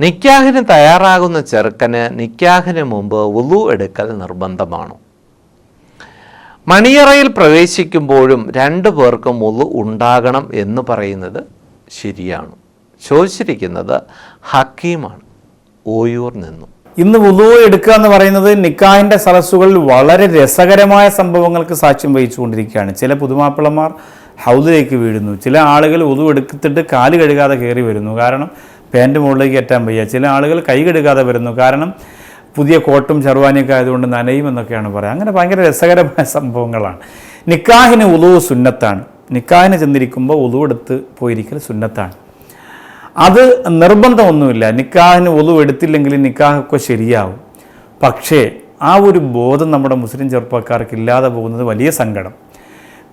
നിക്കാഹിന് തയ്യാറാകുന്ന ചെറുക്കന് നിക്കാഹിന് മുമ്പ് ഉളു എടുക്കൽ നിർബന്ധമാണ്. മണിയറയിൽ പ്രവേശിക്കുമ്പോഴും രണ്ടു പേർക്കും ഉളു ഉണ്ടാകണം എന്ന് പറയുന്നത് ശരിയാണ്. ചോദിച്ചിരിക്കുന്നത് ഹക്കീമാണ്. ഓയൂർ നിന്നും. ഇന്ന് ഉളു എടുക്കുക എന്ന് പറയുന്നത് നിക്കാഹിന്റെ സരസ്സുകളിൽ വളരെ രസകരമായ സംഭവങ്ങൾക്ക് സാക്ഷ്യം വഹിച്ചുകൊണ്ടിരിക്കുകയാണ്. ചില പുതുമാപ്പിളമാർ ഹൗദിലേക്ക് വീഴുന്നു. ചില ആളുകൾ ഉതു എടുത്തിട്ട് കാൽ കഴുകാതെ കയറി വരുന്നു. കാരണം പാന്റ് മുകളിലേക്ക് കയറ്റാൻ വയ്യ. ചില ആളുകൾ കൈ കഴുകാതെ വരുന്നു. കാരണം പുതിയ കോട്ടും ചെറുവാനിയൊക്കെ ആയതുകൊണ്ട് നനയും എന്നൊക്കെയാണ് പറയുക. അങ്ങനെ ഭയങ്കര രസകരമായ സംഭവങ്ങളാണ്. നിക്കാഹിന് ഉളുവ് സുന്നത്താണ്. നിക്കാഹിന് ചെന്നിരിക്കുമ്പോൾ ഉളുവെടുത്ത് പോയിരിക്കൽ സുന്നത്താണ്. അത് നിർബന്ധമൊന്നുമില്ല. നിക്കാഹിന് ഉളുവ് എടുത്തില്ലെങ്കിൽ നിക്കാഹൊക്കെ ശരിയാവും. പക്ഷേ ആ ഒരു ബോധം നമ്മുടെ മുസ്ലിം ചെറുപ്പക്കാർക്ക് ഇല്ലാതെ പോകുന്നത് വലിയ സങ്കടം.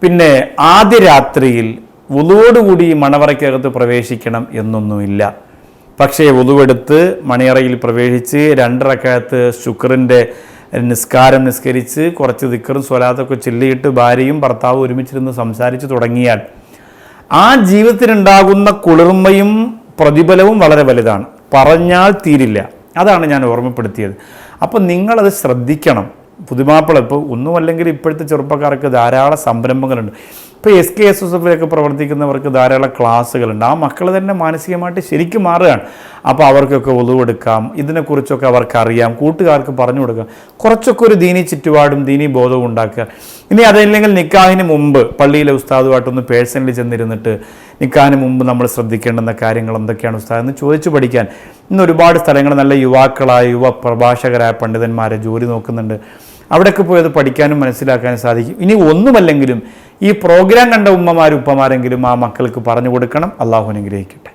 പിന്നെ ആദ്യ രാത്രിയിൽ ഉളുവോടുകൂടി മണവറയ്ക്കകത്ത് പ്രവേശിക്കണം എന്നൊന്നുമില്ല. പക്ഷേ ഒതുവെടുത്ത് മണിയറയിൽ പ്രവേശിച്ച് രണ്ടരക്കകത്ത് ശുക്രന്റെ നിസ്കാരം നിസ്കരിച്ച് കുറച്ച് ദിക്കറും സ്വലാത്തൊക്കെ ചൊല്ലിയിട്ട് ഭാര്യയും ഭർത്താവും ഒരുമിച്ചിരുന്ന് സംസാരിച്ച് തുടങ്ങിയാൽ ആ ജീവിതത്തിനുണ്ടാകുന്ന കുളിർമയും പ്രതിഫലവും വളരെ വലുതാണ്. പറഞ്ഞാൽ തീരില്ല. അതാണ് ഞാൻ ഓർമ്മപ്പെടുത്തിയത്. അപ്പം നിങ്ങളത് ശ്രദ്ധിക്കണം. പുതുമാപ്പിള ഇപ്പോൾ ഒന്നുമല്ലെങ്കിൽ ഇപ്പോഴത്തെ ചെറുപ്പക്കാർക്ക് ധാരാളം സംരംഭങ്ങളുണ്ട്. ഇപ്പോൾ എസ് കെ എസ് എസ് എഫിലൊക്കെ പ്രവർത്തിക്കുന്നവർക്ക് ധാരാളം ക്ലാസ്സുകളുണ്ട്. ആ മക്കൾ തന്നെ മാനസികമായിട്ട് ശരിക്കും മാറുകയാണ്. അപ്പോൾ അവർക്കൊക്കെ ഒളിവെടുക്കാം. ഇതിനെക്കുറിച്ചൊക്കെ അവർക്കറിയാം. കൂട്ടുകാർക്ക് പറഞ്ഞു കൊടുക്കാം. കുറച്ചൊക്കെ ഒരു ദീനി ചുറ്റുപാടും ദീനി ബോധവും ഉണ്ടാക്കുക. ഇനി അതല്ലെങ്കിൽ നിക്കാഹിന് മുമ്പ് പള്ളിയിലെ ഉസ്താദുമായിട്ടൊന്ന് പേഴ്സണലി ചെന്നിരുന്നിട്ട് നിക്കാഹിന് മുമ്പ് നമ്മൾ ശ്രദ്ധിക്കേണ്ടുന്ന കാര്യങ്ങൾ എന്തൊക്കെയാണ് ഉസ്താദ് എന്ന് ചോദിച്ചു പഠിക്കാൻ. ഇന്ന് ഒരുപാട് സ്ഥലങ്ങൾ നല്ല യുവാക്കളായ യുവ പ്രഭാഷകരായ പണ്ഡിതന്മാരെ ജോലി നോക്കുന്നുണ്ട്. അവിടെയൊക്കെ പോയത് പഠിക്കാനും മനസ്സിലാക്കാനും സാധിക്കും. ഇനി ഒന്നുമല്ലെങ്കിലും ഈ പ്രോഗ്രാം കണ്ട ഉമ്മമാരും ഉപ്പമാരെങ്കിലും ആ മക്കൾക്ക് പറഞ്ഞു കൊടുക്കണം. അള്ളാഹു അനുഗ്രഹിക്കട്ടെ.